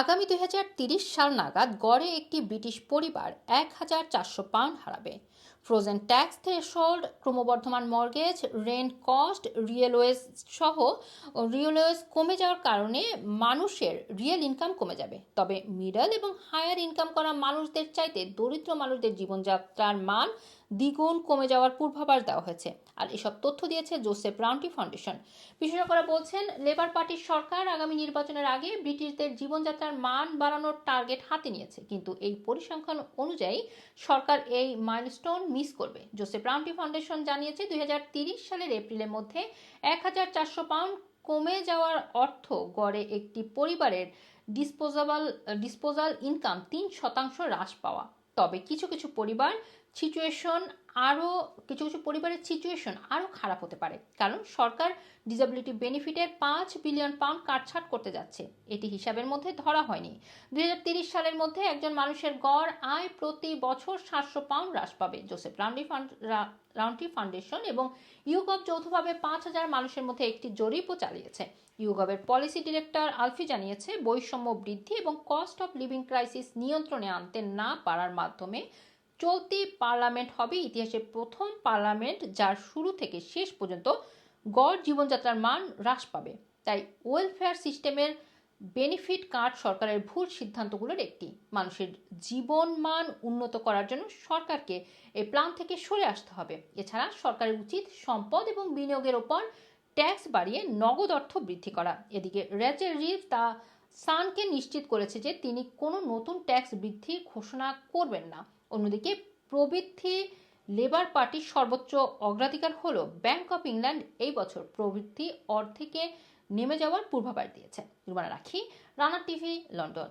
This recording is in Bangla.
আগামী দুই সাল নাগাদ গড়ে একটি ব্রিটিশ পরিবার এক হাজার চারশো পাউন্ড হারাবে। ফ্রোজেন ট্যাক্স থ্রেশহোল্ড, ক্রমবর্ধমান mortgage, rent cost, real wages সহ রিয়েলওয়েজ কমে যাওয়ার কারণে মানুষের রিয়েল ইনকাম কমে যাবে। তবে মিডল এবং হায়ার ইনকাম করা মানুষদের চাইতে দরিদ্র মানুষদের জীবনযাত্রার মান দ্বিগুণ কমে যাওয়ার পূর্বাভাস দেওয়া হয়েছে। আর এসব তথ্য দিয়েছে জোসেফ রাউন্টি ফাউন্ডেশন। বিশেষজ্ঞরা বলছেন, লেবার পার্টির সরকার আগামী নির্বাচনের আগে ব্রিটিশদের জীবনযাত্রার মান বাড়ানোর টার্গেট হাতে নিয়েছে। কিন্তু এই পরিসংখ্যান অনুযায়ী সরকার এই মাইলস্টোন মিস করবে। জোসেফ রাউন্টি ফাউন্ডেশন জানিয়েছে, দুই সালের এপ্রিলের মধ্যে এক হাজার চারশো পাউন্ড কমে যাওয়ার অর্থ গড়ে একটি পরিবারের ডিসপোজাবল, ডিসপোজাল ইনকাম তিন শতাংশ হ্রাস পাওয়া। তবে কিছু কিছু পরিবার সিচুয়েশন আরও কিছু কিছু পরিবারের সিচুয়েশন আরও খারাপ হতে পারে। কারণ সরকার ডিসেবিলিটি বেনিফিটের পাঁচ বিলিয়ন পাউন্ড কাটছাট করতে যাচ্ছে। এটি হিসাবের মধ্যে ধরা হয়নি। দুই সালের মধ্যে একজন মানুষের গড় আয় প্রতি বছর সাতশো পাউন্ড হ্রাস পাবে। Joseph Rowntree fund Rowntree Foundation এবং ইউগভ যৌথভাবে পাঁচ হাজার মানুষের মধ্যে একটি জরিপও চালিয়েছে। ইউগভের পলিসি ডিরেক্টর আলফি জানিয়েছে, বৈষম্য বৃদ্ধি এবং কস্ট অফ লিভিং ক্রাইসিস নিয়ন্ত্রণে আনতে না পারার মাধ্যমে চলতি পার্লামেন্ট হবে, ইতিহাসের প্রথম পার্লামেন্ট যার শুরু থেকে শেষ পর্যন্ত গড় জীবনযাত্রার মান হ্রাস পাবে। তাই ওয়েলফেয়ার সিস্টেমের বেনিফিট কার্ড সরকারের ভুল সিদ্ধান্তগুলোর একটি। মানুষের জীবন মান উন্নত করার জন্য সরকারকে এই প্ল্যান থেকে সরে আসতে হবে। এছাড়া সরকারের উচিত সম্পদ এবং বিনিয়োগের ওপর ট্যাক্স বাড়িয়ে নগদ অর্থ বৃদ্ধি করা। এদিকে রেচেল রিভ তা সানকে নিশ্চিত করেছে যে তিনি কোনো নতুন ট্যাক্স বৃদ্ধির ঘোষণা করবেন না। অন্যদিকে প্রবৃদ্ধি লেবার পার্টির সর্বোচ্চ অগ্রাধিকার হল ব্যাংক অফ ইংল্যান্ড। এই বছর প্রবৃদ্ধি অর্ধেকে নেমে যাওয়ার পূর্বাভাস দিয়েছে। রুমানা রাখি, রানা টিভি, লন্ডন।